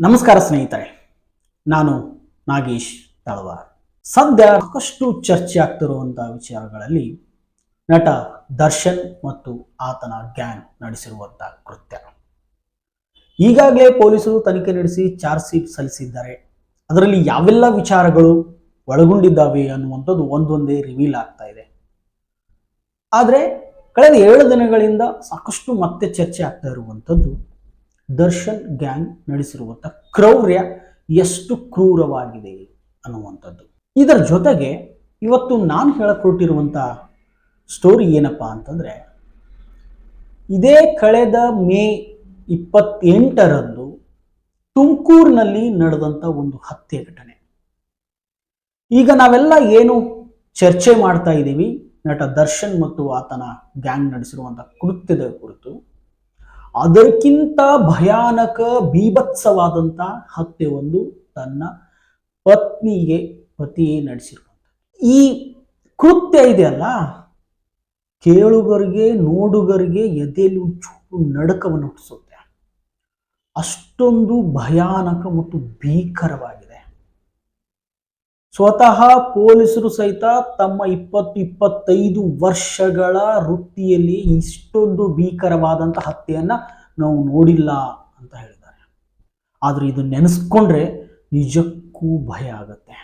ನಮಸ್ಕಾರ ಸ್ನೇಹಿತರೆ, ನಾನು ನಾಗೇಶ್ ತಳವಾರ್. ಸದ್ಯ ಸಾಕಷ್ಟು ಚರ್ಚೆ ಆಗ್ತಿರುವಂತಹ ವಿಚಾರಗಳಲ್ಲಿ ನಟ ದರ್ಶನ್ ಮತ್ತು ಆತನ ಗ್ಯಾಂಗ್ ನಡೆಸಿರುವಂತಹ ಕೃತ್ಯ. ಈಗಾಗಲೇ ಪೊಲೀಸರು ತನಿಖೆ ನಡೆಸಿ ಚಾರ್ಜ್ ಶೀಟ್ ಸಲ್ಲಿಸಿದ್ದಾರೆ. ಅದರಲ್ಲಿ ಯಾವೆಲ್ಲ ವಿಚಾರಗಳು ಒಳಗೊಂಡಿದ್ದಾವೆ ಅನ್ನುವಂಥದ್ದು ಒಂದೊಂದೇ ರಿವೀಲ್ ಆಗ್ತಾ ಇದೆ. ಆದರೆ, ಕಳೆದ ಏಳು ದಿನಗಳಿಂದ ಸಾಕಷ್ಟು ಮತ್ತೆ ಚರ್ಚೆ ಆಗ್ತಾ ಇರುವಂಥದ್ದು ದರ್ಶನ್ ಗ್ಯಾಂಗ್ ನಡೆಸಿರುವಂಥ ಕ್ರೌರ್ಯ ಎಷ್ಟು ಕ್ರೂರವಾಗಿದೆ ಅನ್ನುವಂಥದ್ದು. ಇದರ ಜೊತೆಗೆ ಇವತ್ತು ನಾನು ಹೇಳಕೊಟ್ಟಿರುವಂಥ ಸ್ಟೋರಿ ಏನಪ್ಪ ಅಂತಂದರೆ, ಇದೇ ಕಳೆದ ಮೇ ಇಪ್ಪತ್ತೆಂಟರಂದು ತುಮಕೂರಿನಲ್ಲಿ ನಡೆದಂಥ ಒಂದು ಹತ್ಯೆ ಘಟನೆ. ಈಗ ನಾವೆಲ್ಲ ಏನು ಚರ್ಚೆ ಮಾಡ್ತಾ ಇದ್ದೀವಿ, ನಟ ದರ್ಶನ್ ಮತ್ತು ಆತನ ಗ್ಯಾಂಗ್ ನಡೆಸಿರುವಂಥ ಕೃತ್ಯದ ಕುರಿತು. ಅದಕ್ಕಿಂತ ಭಯಾನಕ ಬೀಭತ್ಸವಾದಂಥ ಹತ್ಯೆ ಒಂದು ತನ್ನ ಪತ್ನಿಗೆ ಪತಿಯೇ ನಡೆಸಿರುವಂಥ ಈ ಕೃತ್ಯ ಇದೆಯಲ್ಲ ಕೇಳುಗರಿಗೆ, ನೋಡುಗರಿಗೆ ಎದೆಯಲ್ಲಿ ಚೂರು ನಡಕವನ್ನು ಹುಟ್ಟಿಸುತ್ತೆ. ಅಷ್ಟೊಂದು ಭಯಾನಕ ಮತ್ತು ಭೀಕರವಾಗಿದೆ. ಸ್ವತಃ ಪೊಲೀಸರು ಸಹಿತ ತಮ್ಮ ಇಪ್ಪತ್ತು ಇಪ್ಪತ್ತೈದು ವರ್ಷಗಳ ವೃತ್ತಿಯಲ್ಲಿ ಇಷ್ಟೊಂದು ಭೀಕರವಾದಂಥ ಹತ್ಯೆಯನ್ನು ನಾವು ನೋಡಿಲ್ಲ ಅಂತ ಹೇಳಿದ್ದಾರೆ. ಆದ್ರೆ ಇದು ನೆನೆಸ್ಕೊಂಡ್ರೆ ನಿಜಕ್ಕೂ ಭಯ ಆಗುತ್ತೆ.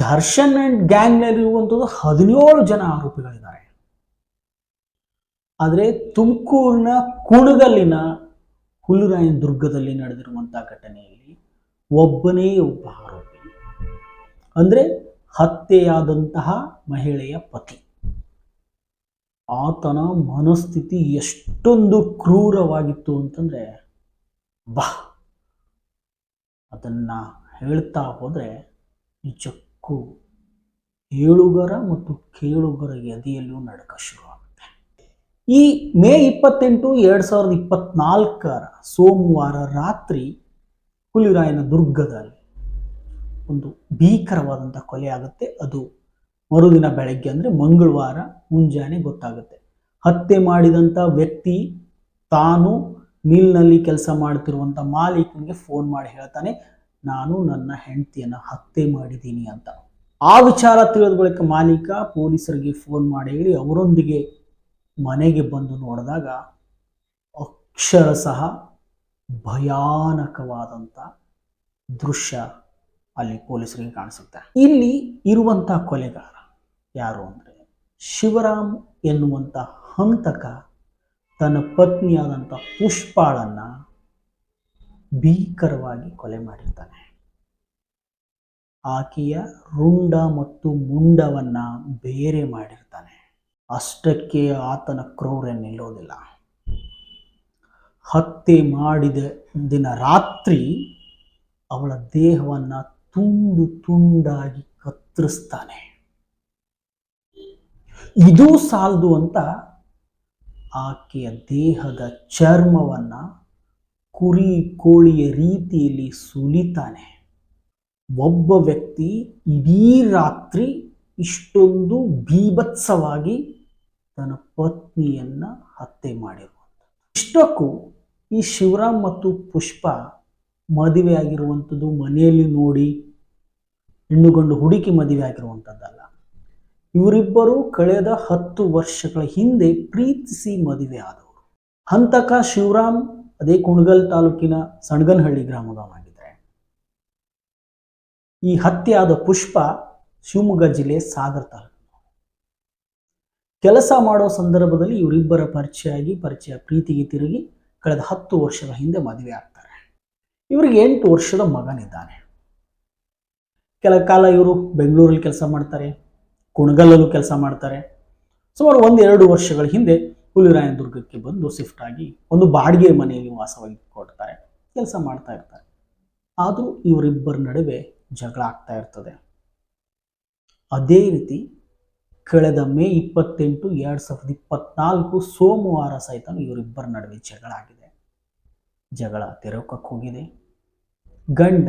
ದರ್ಶನ್ ಅಂಡ್ ಗ್ಯಾಂಗ್ನಲ್ಲಿರುವಂಥದ್ದು ಹದಿನೇಳು ಜನ ಆರೋಪಿಗಳಿದ್ದಾರೆ. ಆದರೆ ತುಮಕೂರಿನ ಕುಣಗಲ್ಲಿನ ಹುಲ್ಲುರಾಯನ ದುರ್ಗದಲ್ಲಿ ನಡೆದಿರುವಂಥ ಘಟನೆಯಲ್ಲಿ ಒಬ್ಬನೇ ಒಬ್ಬ ಆರೋಪಿ. ಅಂದ್ರೆ ಹತ್ಯೆಯಾದಂತಹ ಮಹಿಳೆಯ ಪತಿ. ಆತನ ಮನಸ್ಥಿತಿ ಎಷ್ಟೊಂದು ಕ್ರೂರವಾಗಿತ್ತು ಅಂತಂದ್ರೆ, ಬಾ, ಅದನ್ನ ಹೇಳ್ತಾ ಹೋದರೆ ನಿಜಕ್ಕೂ ಏಳುಗರ ಮತ್ತು ಕೇಳುಗರ ಎದೆಯಲ್ಲೂ ನಡಕ ಶುರುವಾಗುತ್ತೆ. ಈ ಮೇ ಇಪ್ಪತ್ತೆಂಟು ಎರಡ್ ಸಾವಿರದ ಇಪ್ಪತ್ನಾಲ್ಕರ ಸೋಮವಾರ ರಾತ್ರಿ ಹುಲಿರಾಯನ ದುರ್ಗದಲ್ಲಿ ಒಂದು ಭೀಕರವಾದಂಥ ಕೊಲೆ ಆಗುತ್ತೆ. ಅದು ಮರುದಿನ ಬೆಳಗ್ಗೆ ಅಂದರೆ ಮಂಗಳವಾರ ಮುಂಜಾನೆ ಗೊತ್ತಾಗುತ್ತೆ. ಹತ್ಯೆ ಮಾಡಿದಂಥ ವ್ಯಕ್ತಿ ತಾನು ಮಿಲ್ನಲ್ಲಿ ಕೆಲಸ ಮಾಡ್ತಿರುವಂಥ ಮಾಲೀಕನಿಗೆ ಫೋನ್ ಮಾಡಿ ಹೇಳ್ತಾನೆ, ನಾನು ನನ್ನ ಹೆಂಡತಿಯನ್ನು ಹತ್ಯೆ ಮಾಡಿದ್ದೀನಿ ಅಂತ. ಆ ವಿಚಾರ ತಿಳಿದ ಬಳಿಕ ಮಾಲೀಕ ಪೊಲೀಸರಿಗೆ ಫೋನ್ ಮಾಡಿ ಹೇಳಿ ಅವರೊಂದಿಗೆ ಮನೆಗೆ ಬಂದು ನೋಡಿದಾಗ ಅಕ್ಷರಶಃ ಭಯಾನಕವಾದಂಥ ದೃಶ್ಯ ಅಲ್ಲಿ ಪೊಲೀಸರಿಗೆ ಕಾಣಿಸುತ್ತೆ. ಇಲ್ಲಿ ಇರುವಂಥ ಕೊಲೆಗಾರ ಯಾರು ಅಂದರೆ ಶಿವರಾಮ್ ಎನ್ನುವಂಥ ಹಂತಕ ತನ್ನ ಪತ್ನಿಯಾದಂಥ ಪುಷ್ಪಾಳನ್ನ ಭೀಕರವಾಗಿ ಕೊಲೆ ಮಾಡಿರ್ತಾನೆ. ಆಕೆಯ ರುಂಡ ಮತ್ತು ಮುಂಡವನ್ನ ಬೇರೆ ಮಾಡಿರ್ತಾನೆ. ಅಷ್ಟಕ್ಕೆ ಆತನ ಕ್ರೌರ್ಯ ನಿಲ್ಲೋದಿಲ್ಲ. ಹತ್ಯೆ ಮಾಡಿದ ದಿನ ರಾತ್ರಿ ಅವಳ ದೇಹವನ್ನ ತುಂಡು ತುಂಡಾಗಿ ಕತ್ತರಿಸ್ತಾನೆ. ಇದು ಸಾಲದು ಅಂತ ಆಕೆಯ ದೇಹದ ಚರ್ಮವನ್ನ ಕುರಿ ಕೋಳಿಯ ರೀತಿಯಲ್ಲಿ ಸುಲಿತಾನೆ. ಒಬ್ಬ ವ್ಯಕ್ತಿ ಇಡೀ ರಾತ್ರಿ ಇಷ್ಟೊಂದು ಬೀಭತ್ಸವಾಗಿ ತನ್ನ ಪತ್ನಿಯನ್ನ ಹತ್ಯೆ ಮಾಡಿರುವಂಥ ಇಷ್ಟಕ್ಕೂ ಈ ಶಿವರಾಮ್ ಮತ್ತು ಪುಷ್ಪ ಮದುವೆ ಆಗಿರುವಂಥದ್ದು ಮನೆಯಲ್ಲಿ ನೋಡಿ ಹೆಣ್ಣು ಗಂಡು ಹುಡುಕಿ ಮದುವೆ ಆಗಿರುವಂಥದ್ದಲ್ಲ. ಇವರಿಬ್ಬರು ಕಳೆದ ಹತ್ತು ವರ್ಷಗಳ ಹಿಂದೆ ಪ್ರೀತಿಸಿ ಮದುವೆ ಆದವರು. ಹಂತಕ ಶಿವರಾಮ್ ಅದೇ ಕುಣಗಲ್ ತಾಲೂಕಿನ ಸಣಗನಹಳ್ಳಿ ಗ್ರಾಮದವನಾಗಿದ್ದಾರೆ. ಈ ಹತ್ಯೆ ಪುಷ್ಪ ಶಿವಮೊಗ್ಗ ಜಿಲ್ಲೆ ಸಾಗರ ತಾಲೂಕು ಕೆಲಸ ಮಾಡೋ ಸಂದರ್ಭದಲ್ಲಿ ಇವರಿಬ್ಬರ ಪರಿಚಯ ಆಗಿ, ಪರಿಚಯ ಪ್ರೀತಿಗೆ ತಿರುಗಿ ಕಳೆದ ಹತ್ತು ವರ್ಷಗಳ ಹಿಂದೆ ಮದುವೆ ಆಗ್ತಾರೆ ಇವರಿಗೆ ಎಂಟು ವರ್ಷದ ಮಗನಿದ್ದಾನೆ. ಕೆಲ ಕಾಲ ಇವರು ಬೆಂಗಳೂರಲ್ಲಿ ಕೆಲಸ ಮಾಡ್ತಾರೆ ಕುಣಗಲ್ಲಲ್ಲೂ ಕೆಲಸ ಮಾಡ್ತಾರೆ. ಸುಮಾರು ಒಂದೆರಡು ವರ್ಷಗಳ ಹಿಂದೆ ಹುಲಿರಾಯನ ದುರ್ಗಕ್ಕೆ ಬಂದು ಶಿಫ್ಟ್ ಆಗಿ ಒಂದು ಬಾಡಿಗೆ ಮನೆಯಲ್ಲಿ ವಾಸವಾಗಿ ಕೊಡ್ತಾರೆ, ಕೆಲಸ ಮಾಡ್ತಾ ಇರ್ತಾರೆ. ಆದರೂ ಇವರಿಬ್ಬರ ನಡುವೆ ಜಗಳ ಆಗ್ತಾ ಇರ್ತದೆ. ಅದೇ ರೀತಿ ಕಳೆದ ಮೇ ಇಪ್ಪತ್ತೆಂಟು, ಎರಡು ಸಾವಿರದ ಇಪ್ಪತ್ನಾಲ್ಕು ಸೋಮವಾರ ಸಹಿತ ಇವರಿಬ್ಬರ ನಡುವೆ ಜಗಳ ಆಗಿದೆ. ಜಗಳ ತೆರಕಕ್ಕೆ ಹೋಗಿದೆ. ಗಂಡ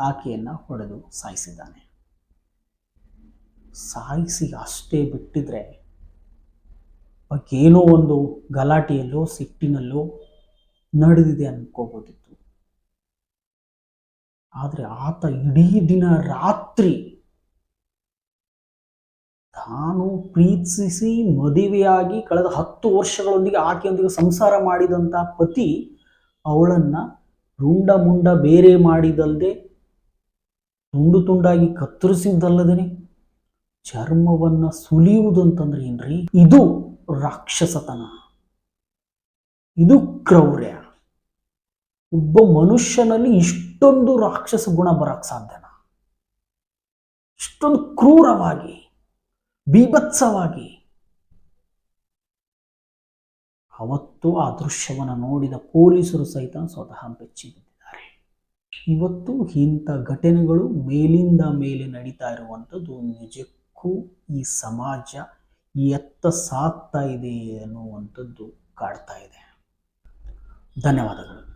ಆಕೆಯನ್ನು ಹೊಡೆದು ಸಾಯಿಸಿದ್ದಾನೆ. ಸಾಯಿಸಿ ಅಷ್ಟೇ ಬಿಟ್ಟಿದ್ರೆ ಏನೋ ಒಂದು ಗಲಾಟೆಯಲ್ಲೋ, ಸಿಟ್ಟಿನಲ್ಲೋ ನಡೆದಿದೆ ಅನ್ಕೋಬೋದಿತ್ತು. ಆದರೆ ಆತ ಇಡೀ ದಿನ ರಾತ್ರಿ ತಾನು ಪ್ರೀತಿಸಿ ಮದುವೆಯಾಗಿ ಕಳೆದ ಹತ್ತು ವರ್ಷಗಳೊಂದಿಗೆ ಆಕೆಯೊಂದಿಗೆ ಸಂಸಾರ ಮಾಡಿದಂಥ ಪತಿ ಅವಳನ್ನ ರುಂಡ ಮುಂಡ ಬೇರೆ ಮಾಡಿದಲ್ಲದೆ ತುಂಡು ತುಂಡಾಗಿ ಕತ್ತರಿಸಿದ್ದಲ್ಲದೇನೆ? ಚರ್ಮವನ್ನು ಸುಲಿಯುವುದಂತಂದ್ರೆ ಏನ್ರಿ? ಇದು ರಾಕ್ಷಸತನ. ಇದು ಕ್ರೌರ್ಯ. ಒಬ್ಬ ಮನುಷ್ಯನಲ್ಲಿ ಇಷ್ಟೊಂದು ರಾಕ್ಷಸ ಗುಣ ಬರಕ್ ಸಾಧ್ಯನಾ? ಇಷ್ಟೊಂದು ಕ್ರೂರವಾಗಿ, ಬೀಭತ್ಸವಾಗಿ ಅವತ್ತು ಆ ದೃಶ್ಯವನ್ನು ನೋಡಿದ ಪೊಲೀಸರು ಸಹಿತ ಸ್ವತಃ ಬೆಚ್ಚಿ ಬಿದ್ದಿದ್ದಾರೆ. ಇವತ್ತು ಇಂಥ ಘಟನೆಗಳು ಮೇಲಿಂದ ಮೇಲೆ ನಡೀತಾ ಇರುವಂಥದ್ದು ನಿಜಕ್ಕೂ ಈ ಸಮಾಜ ಎತ್ತ ಸಾಕ್ತಾ ಇದೆ ಅನ್ನುವಂಥದ್ದು ಕಾಡ್ತಾ ಇದೆ. ಧನ್ಯವಾದಗಳು.